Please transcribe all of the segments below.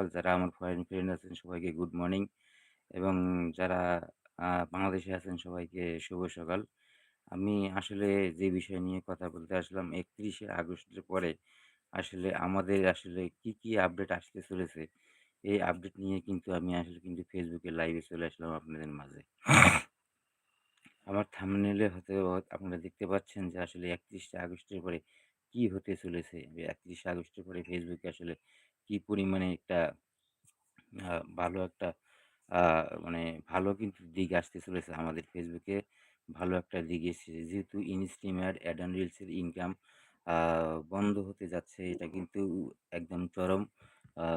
সকাল। যারা আমার ফরেন ফ্রেন্ড আছেন সবাইকে গুড মর্নিং এবং যারা বাংলাদেশে আছেন সবাইকে শুভ সকাল। আমি আসলে যে বিষয় নিয়ে কথা বলতে আসলাম ৩১শে আগস্টের পরে আসলে আমাদের আসলে কি, কি আপডেট আসতে চলেছে, এই আপডেট নিয়ে কিন্তু আমি আসলে কিন্তু এ লাইভে চলে আসলাম আপনাদের মাঝে। আমার থাম্বনেইলে হয়তো আপনারা দেখতে পাচ্ছেন যে আসলে ৩১শে আগস্টের পরে কি হতে চলেছে। ৩১শে আগস্টের পরে ফেসবুকে আসলে কি পরিমাণে একটা ভালো একটা মানে ভালো কিন্তু দিক আসতে চলেছে আমাদের ফেসবুকে ভালো একটা দিক এসেছে। যেহেতু ইনস্ট্রিমার, অ্যাড অন রিলস এর ইনকাম বন্ধ হতে যাচ্ছে এটা কিন্তু একদম চরম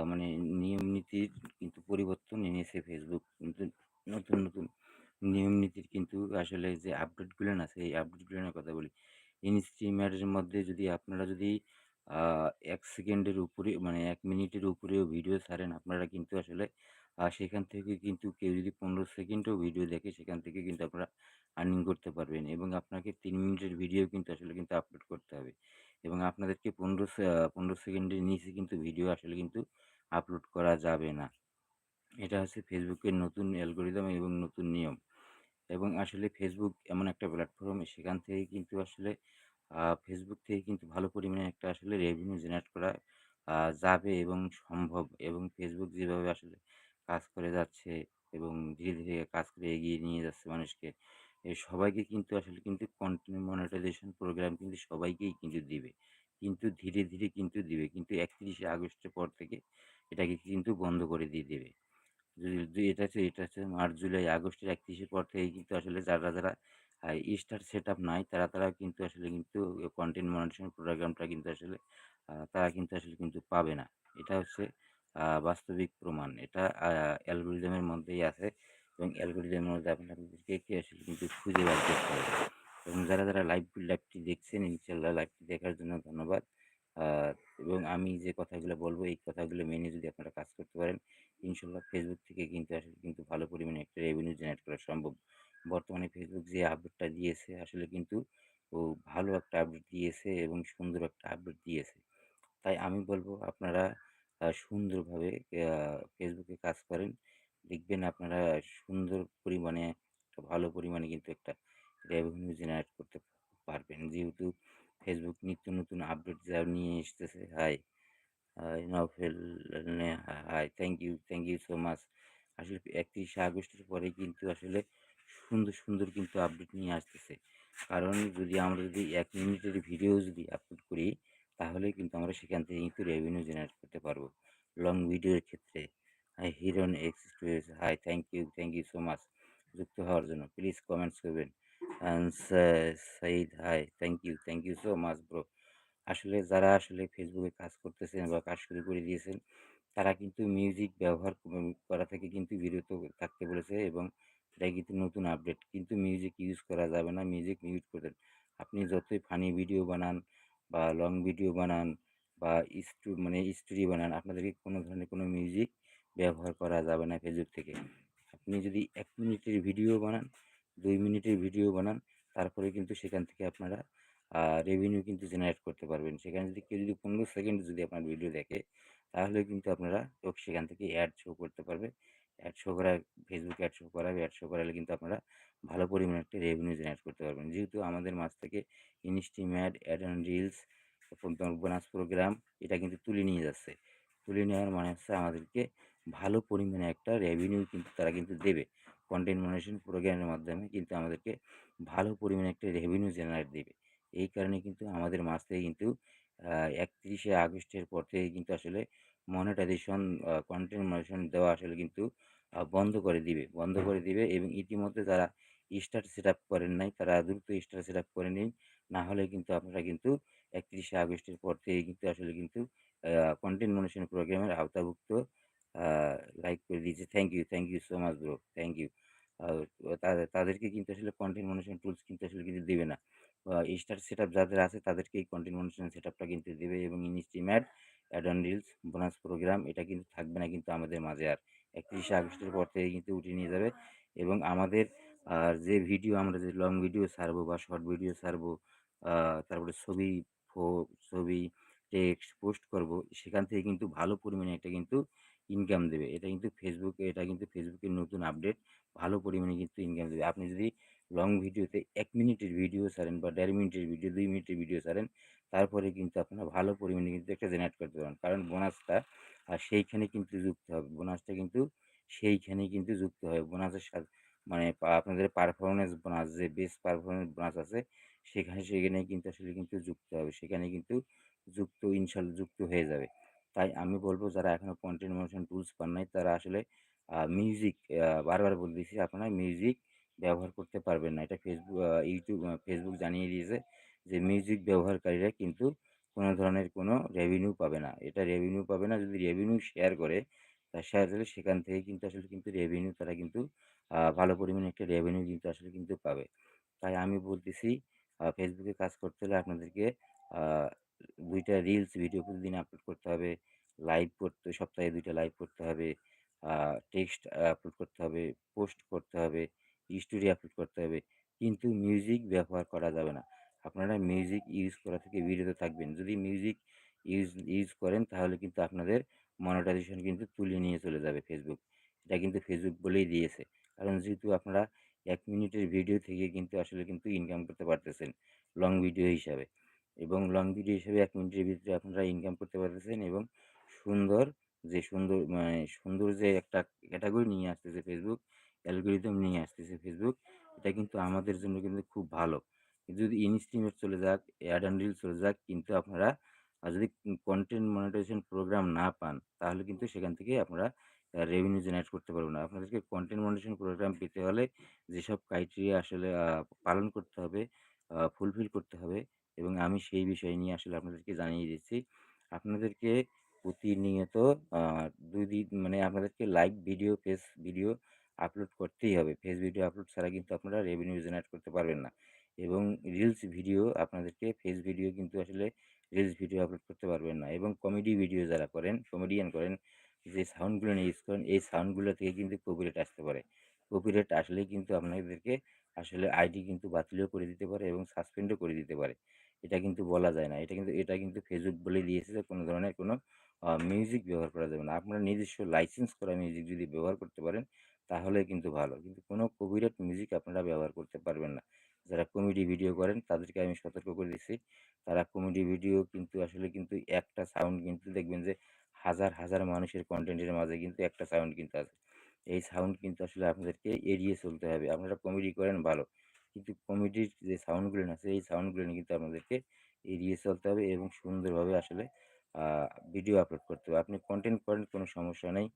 মানে নিয়ম নীতির কিন্তু পরিবর্তন এনেছে ফেসবুক কিন্তু নতুন, নতুন নিয়ম নীতির কিন্তু আসলে যে আপডেটগুলো না সেই আপডেটগুলো কথা বলি। ইনস্ট্রিমারের মধ্যে যদি আপনারা যদি ১ সেকেন্ডের উপরে মানে এক মিনিটের উপরেও ভিডিও ছাড়েন আপনারা কিন্তু আসলে সেখান থেকে কিন্তু কেউ যদি ১৫ সেকেন্ডও ভিডিও দেখে, সেখান থেকে কিন্তু আপনারা আর্নিং করতে পারবেন এবং আপনাকে তিন মিনিটের ভিডিও কিন্তু আসলে কিন্তু আপলোড করতে হবে এবং আপনাদেরকে ১৫ সে, আ ১৫ সেকেন্ডের নিচে কিন্তু ভিডিও আসলে কিন্তু আপলোড করা যাবে না। এটা হচ্ছে ফেসবুকের নতুন অ্যালগোরিদম এবং নতুন নিয়ম এবং আসলে ফেসবুক এমন একটা প্ল্যাটফর্ম সেখান থেকে কিন্তু আসলে Facebook থেকে কিন্তু ভালো পরিমাণে একটা আসলে রেভিনিউ জেনারেট করা যাবে এবং সম্ভব এবং ফেসবুক যেভাবে আসলে কাজ করে যাচ্ছে এবং ধীরে, ধীরে কাজ করে এগিয়ে নিয়ে যাচ্ছে মানুষকে। সবাইকে কিন্তু আসলে কিন্তু কন্টেন্ট মনিটাইজেশন প্রোগ্রাম কিন্তু সবাইকেই কিন্তু দিবে। কিন্তু ধীরে, ধীরে কিন্তু দিবে। কিন্তু ৩১শে আগস্টের পর থেকে এটাকে কিন্তু বন্ধ করে দিয়ে দেবে। যদি এটা হচ্ছে এটা হচ্ছে মার্চ, জুলাই, আগস্টের একত্রিশের পর থেকে কিন্তু আসলে যারা, যারা আ সেট আপ নাই তারা, তারা কিন্তু আসলে কিন্তু কন্টেন্ট মনিটাইজেশন প্রোগ্রামটা কিন্তু আসলে তারা কিন্তু আসলে কিন্তু পাবে না। এটা হচ্ছে বাস্তবিক প্রমাণ। এটা আ অ্যালগরিদমের মধ্যেই আছে এবং অ্যালগরিদমের মধ্যে আপনাদেরকে কি আসলে কিন্তু খুঁজে বের করতে হবে এবং যারা, যারা লাইভ লাইভটি দেখছেন ইনশাল্লাহ লাইভটি দেখার জন্য ধন্যবাদ। এবং আমি যে কথাগুলো বলব এই কথাগুলো মেনে যদি আপনারা কাজ করতে পারেন ইনশাল্লাহ ফেসবুক থেকে কিন্তু আসলে কিন্তু ভালো পরিমাণে একটা রেভিনিউ জেনারেট করা সম্ভব। বর্তমানে ফেসবুক যে আপডেটটা দিয়েছে আসলে কিন্তু ও ভালো একটা আপডেট দিয়েছে এবং সুন্দর একটা আপডেট দিয়েছে। তাই আমি বলব আপনারা সুন্দরভাবে ফেসবুকে কাজ করেন। দেখবেন আপনারা সুন্দর পরিমাণে একটা ভালো পরিমাণে কিন্তু একটা রেভিনিউ জেনারেট করতে পারবেন। যেহেতু ফেসবুক নিত্য নতুন আপডেট যা নিয়ে এসতেছে hi Novel hi thank you, thank you so much. আসলে ৩১শে আগস্টের পরে কিন্তু আসলে সুন্দর, সুন্দর কিন্তু আপডেট নিয়ে আসতেছে। কারণ যদি আমরা যদি এক মিনিটের ভিডিও যদি আপলোড করি তাহলে কিন্তু আমরা সেখান থেকে কিন্তু রেভিনিউ জেনারেট করতে পারব। লং ভিডিওর ক্ষেত্রে Hiron express hi thank you, thank you so much যুক্ত হওয়ার জন্য। প্লিজ কমেন্টস করবেন। Saeed hi thank you, thank you so much bro. আসলে যারা আসলে ফেসবুকে কাজ করতেছেন বা কাজ শুরু করে দিয়েছেন তারা কিন্তু মিউজিক ব্যবহার করা থেকে কিন্তু বিরত থাকতে বলেছে এবং এটা কিন্তু নতুন আপডেট। কিন্তু মিউজিক ইউজ করা যাবে না। মিউজিক মিউট করবেন। আপনি যতই ফানি ভিডিও বানান বা লং ভিডিও বানান বা স্টু মানে স্টোরি বানান আপনাদেরকে কোনো ধরনের কোনো মিউজিক ব্যবহার করা যাবে না ফেসবুক থেকে। আপনি যদি এক মিনিটের ভিডিও বানান, দুই মিনিটের ভিডিও বানান তারপরে কিন্তু সেখান থেকে আপনারা রেভিনিউ কিন্তু জেনারেট করতে পারবেন। সেখানে যদি কেউ যদি ১৫ সেকেন্ড যদি আপনার ভিডিও দেখে তাহলে কিন্তু আপনারা সেখান থেকে অ্যাড শো করতে পারবে। অ্যাড শো করা Facebook অ্যাড শো করাবে। অ্যাড করালে কিন্তু আপনারা ভালো পরিমাণে একটা রেভিনিউ জেনারেট করতে পারবেন। যেহেতু আমাদের মাছ থেকে instream ad, ad on reels, bonus program এটা কিন্তু তুলে নিয়ে যাচ্ছে। তুলে নেওয়ার মানে হচ্ছে আমাদেরকে ভালো পরিমাণে একটা রেভিনিউ কিন্তু তারা কিন্তু দেবে। কন্টেন্ট মনিটাইজেশন প্রোগ্রামের মাধ্যমে কিন্তু আমাদেরকে ভালো পরিমাণে একটা রেভিনিউ জেনারেট দেবে। এই কারণে কিন্তু আমাদের মাছ থেকে কিন্তু ৩১শে আগস্টের পর থেকে কিন্তু আসলে মনিটাইজেশন কন্টেন্ট মনিটাইজেশন দেওয়া আসলে কিন্তু বন্ধ করে দিবে। বন্ধ করে দিবে এবং ইতিমধ্যে যারা স্টার সেটআপ করেন নাই তারা দ্রুত স্টার সেটআপ করে নিন। না হলে কিন্তু আপনারা কিন্তু ৩১শে আগস্টের পর থেকে কিন্তু আসলে কিন্তু কন্টেন্ট মনিটাইজেশন প্রোগ্রামের আওতাভুক্ত লাইক করে দিয়েছে। Thank you, thank you so much bro. Thank you. তাদের তাদেরকে কিন্তু আসলে কন্টেন্ট মনিটাইজেশন টুলস কিন্তু আসলে কিন্তু দেবে না। স্টার সেটআপ যাদের আছে তাদেরকে এই কন্টেন্ট মনিটাইজেশন সেটআপটা কিন্তু দেবে এবং instream ad, ad on reels, bonus program এটা কিন্তু থাকবে না কিন্তু আমাদের মাঝে আর। ৩১শে আগস্টের পর থেকে কিন্তু উঠিয়ে নিয়ে যাবে এবং আমাদের আ যে ভিডিও আমরা যে লং ভিডিও ছাড়বো বা শর্ট ভিডিও আ তারপরে ছবি, ছবি, টেক্সট পোস্ট করব সেখান থেকে কিন্তু ভালো পরিমাণে একটা কিন্তু ইনকাম দেবে। এটা কিন্তু ফেসবুকে এটা কিন্তু ফেসবুকের নতুন আপডেট। ভালো পরিমাণে কিন্তু ইনকাম দেবে। আপনি যদি লং ভিডিওতে এক মিনিটের ভিডিও ছাড়েন বা দেড় মিনিটের ভিডিও, দুই মিনিটের ভিডিও ছাড়েন, তারপরে কিন্তু আপনারা ভালো পরিমাণে কিন্তু একটা জেনারেট করতে পারেন। কারণ বোনাসটা আর সেইখানে কিন্তু যুক্ত হবে। বোনাসটা কিন্তু সেইখানেই কিন্তু যুক্ত হবে। বোনাসের সা মানে আপনাদের পারফরম্যান্স বোনাস যে বেস্ট পারফরমেন্স বোনাস আছে সেখানে সেখানেই কিন্তু আসলে কিন্তু যুক্ত হবে। সেখানে কিন্তু যুক্ত ইনশাল যুক্ত হয়ে যাবে। তাই আমি বলব যারা এখনও কন্টেন্ট মোশন টুলস পান নাই তারা আসলে মিউজিক বারবার বলতেছি আপনারা মিউজিক ব্যবহার করতে পারবেন না। এটা ফেসবুক ইউটিউব ফেসবুক জানিয়ে দিয়েছে যে মিউজিক ব্যবহারকারীরা কিন্তু কোনো ধরনের কোনো রেভিনিউ পাবে না। এটা রেভিনিউ পাবে না যদি রেভিনিউ শেয়ার করে, তা শেয়ার করলে সেখান থেকে কিন্তু আসলে কিন্তু রেভিনিউ তারা কিন্তু ভালো পরিমাণে একটা রেভিনিউ কিন্তু আসলে কিন্তু পাবে। তাই আমি বলতেছি ফেসবুকে কাজ করতে হলে আপনাদেরকে দুইটা রিলস ভিডিও প্রতিদিন আপলোড করতে হবে। লাইভ করতে সপ্তাহে দুইটা লাইভ করতে হবে। টেক্সট আপলোড করতে হবে, পোস্ট করতে হবে, স্টোরি আপলোড করতে হবে। কিন্তু মিউজিক ব্যবহার করা যাবে না। আপনারা মিউজিক ইউজ করা থেকে বিরত থাকবেন। যদি মিউজিক ইউজ ইউজ করেন তাহলে কিন্তু আপনাদের মনিটাইজেশন কিন্তু তুলে নিয়ে চলে যাবে ফেসবুক। এটা কিন্তু ফেসবুক বলেই দিয়েছে। কারণ যেহেতু আপনারা এক মিনিটের ভিডিও থেকে কিন্তু আসলে কিন্তু ইনকাম করতে পারতেছেন লং ভিডিও হিসাবে। এবং লং ভিডিও হিসাবে এক মিনিটের ভিতরে আপনারা ইনকাম করতে পারতেছেন এবং সুন্দর যে সুন্দর মানে সুন্দর যে একটা ক্যাটেগরি নিয়ে আসতেছে ফেসবুক, অ্যালগরিদম নিয়ে আমাদের জন্য কিন্তু খুব ভালো। যদি ইনস্টিমেট চলে যাক, অ্যাড অ্যান্ড রিল চলে যাক কিন্তু আপনারা যদি কন্টেন্ট মনিটাইজেশন প্রোগ্রাম না পান তাহলে কিন্তু সেখান থেকে আপনারা রেভিনিউ জেনারেট করতে পারবেন না। আপনাদেরকে কন্টেন্ট মনিটাইজেশন প্রোগ্রাম পেতে হলে যেসব ক্রাইটেরিয়া আসলে পালন করতে হবে, ফুলফিল করতে হবে এবং আমি সেই বিষয় নিয়ে আসলে আপনাদেরকে জানিয়ে দিচ্ছি। আপনাদেরকে প্রতিনিয়ত দুই দিন মানে আপনাদেরকে live video, face video upload করতেই হবে। ফেস ভিডিও আপলোড ছাড়া কিন্তু আপনারা রেভিনিউ জেনারেট করতে পারবেন না। এবং রিলস ভিডিও আপনাদেরকে ফেস ভিডিও কিন্তু আসলে রিলস ভিডিও আপলোড করতে পারবেন না। এবং কমেডি ভিডিও যারা করেন, কমেডিয়ান করেন, যে সাউন্ডগুলো নিয়ে ইউজ করেন এই সাউন্ডগুলো থেকে কিন্তু কপিরাইট আসতে পারে। কপিরাইট আসলেই কিন্তু আপনাদেরকে আসলে আইডি কিন্তু বাতিলও করে দিতে পারে এবং সাসপেন্ডও করে দিতে পারে। এটা কিন্তু বলা যায় না। এটা কিন্তু এটা কিন্তু ফেসবুক বলে দিয়েছে যে কোনো ধরনের কোনো মিউজিক ব্যবহার করা যাবে না। আপনারা নিজস্ব লাইসেন্স করা মিউজিক যদি ব্যবহার করতে পারেন তাহলে কিন্তু ভালো। কিন্তু কোনো কপিরাইট মিউজিক আপনারা ব্যবহার করতে পারবেন না। যারা কমেডি ভিডিও করেন তাদেরকে আমি সতর্ক করে দিচ্ছি। তারা কমেডি ভিডিও কিন্তু আসলে কিন্তু একটা সাউন্ড কিন্তু দেখবেন যে হাজার, হাজার মানুষের কন্টেন্টের মাঝে কিন্তু একটা সাউন্ড কিন্তু আছে। এই সাউন্ড কিন্তু আসলে আপনাদেরকে এড়িয়ে চলতে হবে। আপনারা কমেডি করেন ভালো। কিন্তু কমেডির যে সাউন্ডগুলো আছে এই সাউন্ডগুলো কিন্তু আপনাদেরকে এড়িয়ে চলতে হবে এবং সুন্দরভাবে আসলে ভিডিও আপলোড করতে হবে। আপনি কন্টেন্ট করেন কোনো সমস্যা নেই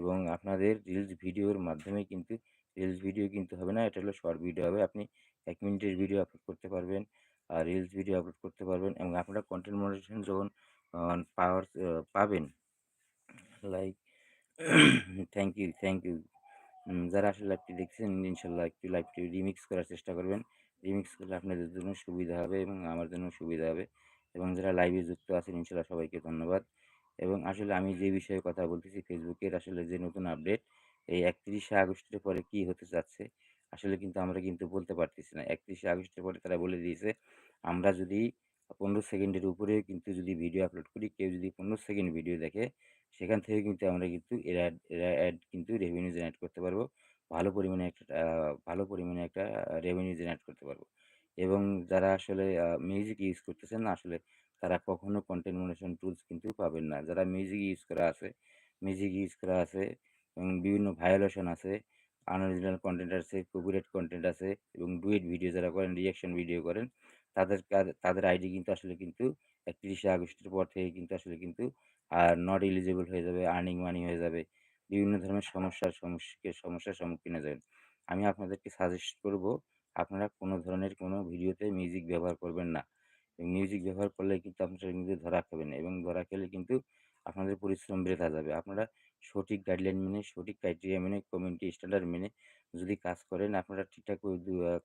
এবং আপনাদের রিলস ভিডিওর মাধ্যমে কিন্তু রিলস ভিডিও কিন্তু হবে না। এটা হলো শর্ট ভিডিও হবে। আপনি এক মিনিটের ভিডিও আপলোড করতে পারবেন। আর রিলস ভিডিও আপলোড করতে পারবেন এবং আপনারা কন্টেন্ট মনিটাইজেশন যখন পাওয়ার পাবেন like thank you, thank you. যারা আসলে লাইভটি দেখছেন ইনশাল্লাহ একটু লাইভটি রিমিক্স করার চেষ্টা করবেন। রিমিক্স করলে আপনাদের জন্য সুবিধা হবে এবং আমার জন্য সুবিধা হবে। এবং যারা লাইভে যুক্ত আছেন ইনশাল্লাহ সবাইকে ধন্যবাদ। এবং আসলে আমি যে বিষয়ে কথা বলতেছি ফেসবুকের আসলে যে নতুন আপডেট এই ৩১শে আগস্টের পরে কি হতে যাচ্ছে আসলে কিন্তু আমরা কিন্তু বলতে পারতেছি না। ৩১শে আগস্টের পরে তারা বলে দিয়েছে আমরা যদি ১৫ সেকেন্ডের উপরে কিন্তু যদি ভিডিও আপলোড করি, কেউ যদি ১৫ সেকেন্ড ভিডিও দেখে সেখান থেকে কিন্তু আমরা কিন্তু এর অ্যাড এর অ্যাড কিন্তু রেভিনিউ জেনারেট করতে পারব। ভালো পরিমাণে একটা ভালো পরিমাণে একটা রেভিনিউ জেনারেট করতে পারব। এবং যারা আসলে মিউজিক ইউজ করতেছেন না আসলে তারা কখনো কন্টেন্ট মনিটাইজেশন টুলস কিন্তু পাবেন না। যারা মিউজিক ইউজ করা আছে, মিউজিক ইউজ করা আছে এবং বিভিন্ন ভায়োলেশন আছে, আনঅরিজিনাল কন্টেন্ট আছে, কপিরাইট কন্টেন্ট আছে এবং ডুয়েট ভিডিও যারা করেন, রিঅ্যাকশন ভিডিও করেন তাদের তাদের আইডি কিন্তু আসলে কিন্তু ৩১শে আগস্টের পর থেকে কিন্তু আসলে কিন্তু আর নট এলিজিবল হয়ে যাবে, আর্নিং মানি হয়ে যাবে। বিভিন্ন ধরনের সমস্যার সমস্যা সমস্যার সম্মুখীন হয়ে যাবেন। আমি আপনাদেরকে সাজেস্ট করব আপনারা কোনো ধরনের কোনো ভিডিওতে মিউজিক ব্যবহার করবেন না। মিউজিক ব্যবহার করলে কিন্তু আপনারা কিন্তু ধরা খাবেন এবং ধরা খেলে কিন্তু আপনাদের পরিশ্রম বৃথা যাবে। আপনারা সঠিক গাইডলাইন মেনে, সঠিক ক্রাইটেরিয়া মেনে, কমিউনিটি স্ট্যান্ডার্ড মেনে যদি কাজ করেন, আপনারা ঠিকঠাক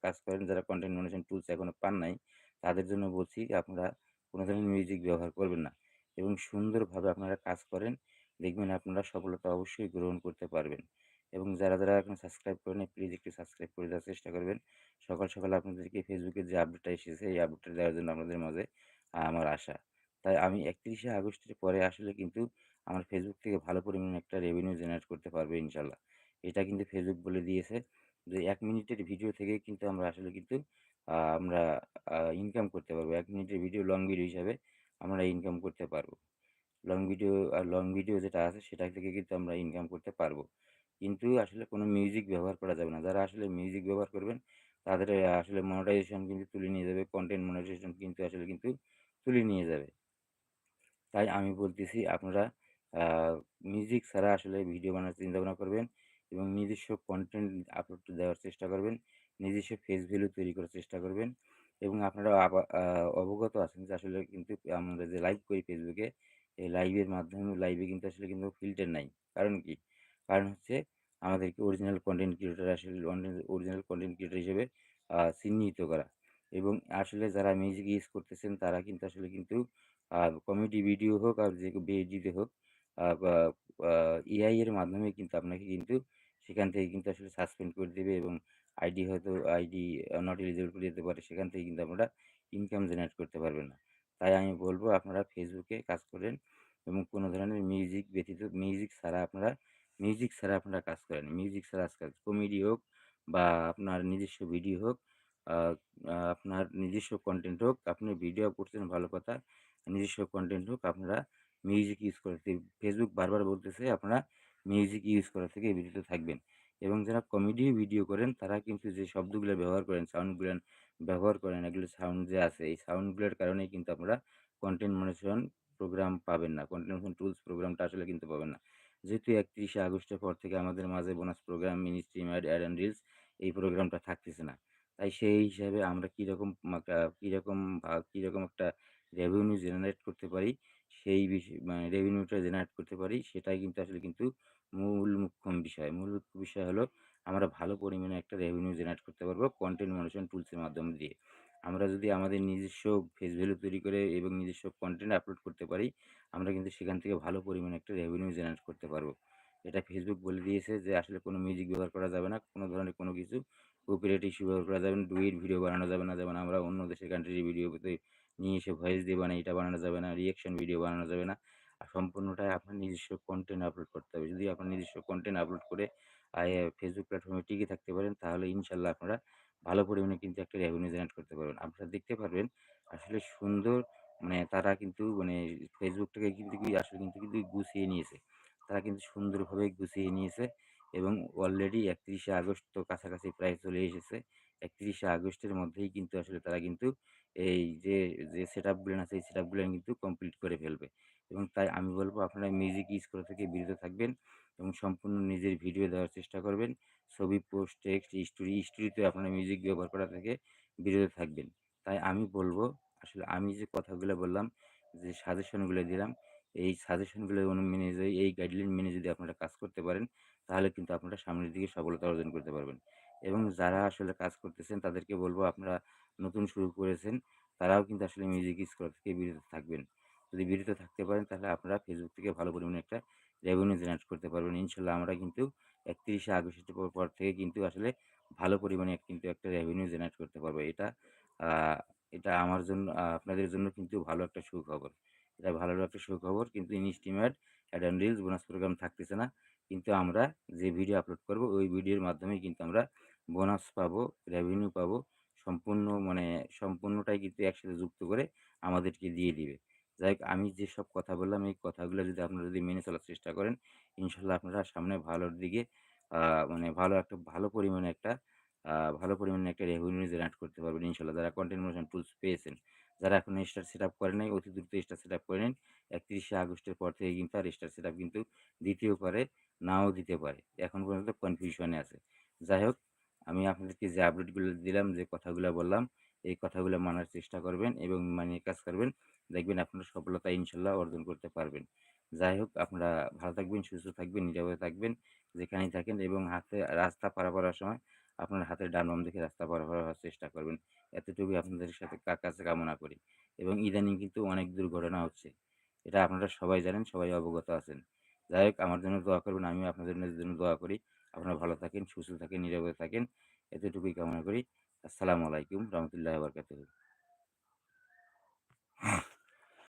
কাজ করেন যারা কন্টেন্ট মনিটাইজেশন টুলস এখনও পান নাই, তাদের জন্য বলছি আপনারা কোনো ধরনের মিউজিক ব্যবহার করবেন না এবং সুন্দরভাবে আপনারা কাজ করেন, দেখবেন আপনারা সফলতা অবশ্যই গ্রহণ করতে পারবেন। এবং যারা, যারা এখনও সাবস্ক্রাইব করেন প্লিজ একটু সাবস্ক্রাইব করে দেওয়ার চেষ্টা করবেন। সকাল, সকাল আপনাদেরকে ফেসবুকে যে আপডেটটা এসেছে এই আপডেটটা দেওয়ার জন্য আপনাদের মাঝে আমার আশা। তাই আমি ৩১শে আগস্টের পরে আসলে কিন্তু আমার ফেসবুক থেকে ভালো পরিমাণে একটা রেভিনিউ জেনারেট করতে পারবে ইনশাল্লাহ। এটা কিন্তু ফেসবুক বলে দিয়েছে যে এক মিনিটের ভিডিও থেকে কিন্তু আমরা আসলে কিন্তু আমরা ইনকাম করতে পারব। এক মিনিটের ভিডিও লং ভিডিও হিসাবে আমরা ইনকাম করতে পারব। লং ভিডিও আর লং ভিডিও যেটা আছে সেটা থেকে কিন্তু আমরা ইনকাম করতে পারব। কিন্তু আসলে কোনো মিউজিক ব্যবহার করা যাবে না। যারা আসলে মিউজিক ব্যবহার করবেন তাদের আসলে মনিটাইজেশন কিন্তু তুলে নিয়ে যাবে। কন্টেন্ট মনিটাইজেশন কিন্তু আসলে কিন্তু তুলে নিয়ে যাবে। তাই আমি বলতেছি আপনারা মিউজিক ছাড়া আসলে ভিডিও বানানোর চিন্তাভাবনা করবেন এবং নিজস্ব কনটেন্ট আপলোড দেওয়ার চেষ্টা করবেন। নিজস্ব ফেস ভ্যালু তৈরি করার চেষ্টা করবেন এবং আপনারা অবগত আছেন যে আসলে কিন্তু আমরা যে লাইভ করি ফেসবুকে, এই লাইভের মাধ্যমে লাইভে কিন্তু আসলে কিন্তু ফিল্টার নাই। কারণ কি? কারণ হচ্ছে আমাদেরকে অরিজিনাল কন্টেন্ট ক্রিয়েটর আসলে অরিজিনাল কন্টেন্ট ক্রিয়েটর হিসেবে চিহ্নিত করা এবং আসলে যারা মিউজিক ইউজ করতেছেন, তারা কিন্তু আসলে কিন্তু কমেডি ভিডিও হোক আর যে বেডিতে হোক এআই এর মাধ্যমে কিন্তু আপনাকে কিন্তু সেখান থেকে কিন্তু আসলে সাসপেন্ড করে দেবে এবং আইডি হয়তো আইডি নট এলিজিবল করে দিতে পারে। সেখান থেকে কিন্তু আপনারা ইনকাম জেনারেট করতে পারবেন না। তাই আমি বলব, আপনারা ফেসবুকে কাজ করেন এবং কোনো ধরনের মিউজিক ব্যতীত মিউজিক ছাড়া আপনারা মিউজিক ছাড়া আপনারা কাজ করেন। মিউজিক ছাড়া আজকাল কমেডি হোক বা আপনার নিজস্ব ভিডিও হোক, আপনার নিজস্ব কনটেন্ট হোক, আপনি ভিডিও করছেন ভালো কথা। নিজস্ব কন্টেন্ট হোক আপনারা মিউজিক ইউজ করে ফেসবুক বারবার বলতেছে আপনারা মিউজিক ইউজ করা থেকে বিরত থাকবেন এবং যারা কমেডি ভিডিও করেন তারা কিন্তু যে শব্দগুলো ব্যবহার করেন, সাউন্ডগুলো ব্যবহার করেন, এগুলো সাউন্ড যে আছে এই সাউন্ডগুলোর কারণেই কিন্তু আপনারা কন্টেন্ট মনিটরেশন প্রোগ্রাম পাবেন না। কনটেন্ট টুলস প্রোগ্রামটা আসলে কিন্তু পাবেন না। যেহেতু একত্রিশে আগস্টের পর থেকে আমাদের মাঝে bonus program, mini stream ad, and reels এই প্রোগ্রামটা থাকতেছে না। তাই সেই হিসাবে আমরা কীরকম কীরকম কীরকম একটা রেভিনিউ জেনারেট করতে পারি, সেই বিষয় মানে রেভিনিউটা জেনারেট করতে পারি সেটাই কিন্তু আসলে কিন্তু মূল মুখ্যম বিষয়। মূল মুখ্য বিষয় হলো আমরা ভালো পরিমাণে একটা রেভিনিউ জেনারেট করতে পারব কন্টেন্ট মনিটরেশন টুলসের মাধ্যম দিয়ে। আমরা যদি আমাদের নিজস্ব ফেস ভ্যালু তৈরি করে এবং নিজস্ব কনটেন্ট আপলোড করতে পারি, আমরা কিন্তু সেখান থেকে ভালো পরিমাণে একটা রেভিনিউ জেনারেট করতে পারব। এটা ফেসবুক বলে দিয়েছে যে আসলে কোনো মিউজিক ব্যবহার করা যাবে না। কোনো ধরনের কোনো কিছু কপিরাইট ইস্যু ব্যবহার করা যাবে না। ডুয়েট ভিডিও বানানো যাবে না। যেমন আমরা অন্য দেশের কান্ট্রির ভিডিওতে নিয়ে এসে ভয়েস দিয়ে বানাই, এটা বানানো যাবে না। রিঅ্যাকশন ভিডিও বানানো যাবে না। আর সম্পূর্ণটাই আপনার নিজস্ব কন্টেন্ট আপলোড করতে হবে। যদি আপনার নিজস্ব কন্টেন্ট আপলোড করে ফেসবুক প্ল্যাটফর্মে টিকে থাকতে পারেন তাহলে ইনশাল্লাহ আপনারা ভালো পরিমাণে কিন্তু একটা রেভিনিউ জেনারেট করতে পারবেন। আপনারা দেখতে পারবেন আসলে সুন্দর মানে তারা কিন্তু মানে ফেসবুকটাকে কিন্তু আসলে কিন্তু কিন্তু গুছিয়ে নিয়েছে। তারা কিন্তু সুন্দরভাবে গুছিয়ে নিয়েছে এবং অলরেডি একত্রিশে আগস্ট তো কাছাকাছি প্রায় চলে এসেছে। একত্রিশে আগস্টের মধ্যেই কিন্তু আসলে তারা কিন্তু এই যে, যে সেটআপ গুলান আছে এই সেটআপ গুলান কিন্তু কমপ্লিট করে ফেলবে এবং তাই আমি বলব আপনারা মিউজিক ইউজ করা থেকে বিরত থাকবেন এবং সম্পূর্ণ নিজের ভিডিও দেওয়ার চেষ্টা করবেন। ছবি, পোস্ট, টেক্সট, স্টোরি, স্টোরিতে আপনারা মিউজিক ব্যবহার করা থেকে বিরত থাকবেন। তাই আমি বলব আসলে আমি যে কথাগুলো বললাম, যে সাজেশনগুলো দিলাম, এই সাজেশনগুলো মেনে যদি এই গাইডলাইন মেনে যদি আপনারা কাজ করতে পারেন, তাহলে কিন্তু আপনারা সামনের দিকে সফলতা অর্জন করতে পারবেন এবং যারা আসলে কাজ করতেছেন তাদেরকে বলব আপনারা নতুন শুরু করেছেন, তারাও কিন্তু আসলে মিউজিক ইউজ করা থেকে বিরত থাকবেন। যদি বিরত থাকতে পারেন তাহলে আপনারা ফেসবুক থেকে ভালো পরিমাণে একটা রেভিনিউ জেনারেট করতে পারবেন। ইনশাআল্লাহ আমরা কিন্তু ৩১ শে আগস্টের পর, পর থেকে কিন্তু আসলে ভালো পরিমাণে কিন্তু একটা রেভিনিউ জেনারেট করতে পারব। এটা এটা আমার জন্য আপনাদের জন্য কিন্তু ভালো একটা সুখবর। এটা ভালো একটা সুখবর কিন্তু instream ad and reels bonus program থাকতেছে না। কিন্তু আমরা যে ভিডিও আপলোড করব ওই ভিডিওর মাধ্যমে কিন্তু আমরা বোনাস পাবো, রেভিনিউ পাবো। সম্পূর্ণ মানে সম্পূর্ণটাই কিন্তু একসাথে যুক্ত করে আমাদেরকে দিয়ে দিবে। যাই হোক আমি যেসব কথা বললাম এই কথাগুলো যদি আপনারা যদি মেনে চলার চেষ্টা করেন, ইনশাআল্লাহ আপনারা সামনে ভালোর দিকে মানে ভালো একটা ভালো পরিমাণে একটা ভালো পরিমাণে একটা রেভিনিউ জেনারেট করতে পারবেন ইনশাল্লাহ যারা কনটেন্ট মনিটরেশন টুলস পেয়েছেন। যারা এখন স্টার সেটআপ করেন নাই অতি দ্রুত স্টার সেটআপ করে নেন ৩১ শে আগস্টের পর থেকে কিন্তু আর স্টার সেটআপ কিন্তু দ্বিতীয় পারে, নাও দিতে পারে। এখন পর্যন্ত কনফিউশন আছে। যাই হোক আমি আপনাদেরকে যে আপডেটগুলো দিলাম, যে কথাগুলো বললাম, এই কথাগুলো মানার চেষ্টা করবেন এবং মানিয়ে কাজ করবেন। দেখবেন আপনারা সফলতা ইনশাল্লাহ অর্জন করতে পারবেন। যাই হোক আপনারা ভালো থাকবেন, সুস্থ থাকবেন, নিরাপদে থাকবেন, যেখানেই থাকেন এবং হাতে রাস্তা পারাপার হওয়ার সময় আপনার হাতের ডান বাম দেখে রাস্তা পারাপার হওয়ার চেষ্টা করবেন। এতটুকুই আপনাদের সাথে কাছে কামনা করি এবং ইদানিং কিন্তু অনেক দুর্ঘটনা হচ্ছে। এটা আপনারা সবাই জানেন, সবাই অবগত আছেন। যাই হোক আমার জন্য দোয়া করবেন, আমিও আপনাদের জন্য দোয়া করি। আপনারা ভালো থাকেন, সুস্থ থাকেন, নিরাপদে থাকেন। এতটুকুই কামনা করি। আসসালামু আলাইকুম রহমতুল্লাহি ওয়া বারাকাতুহু।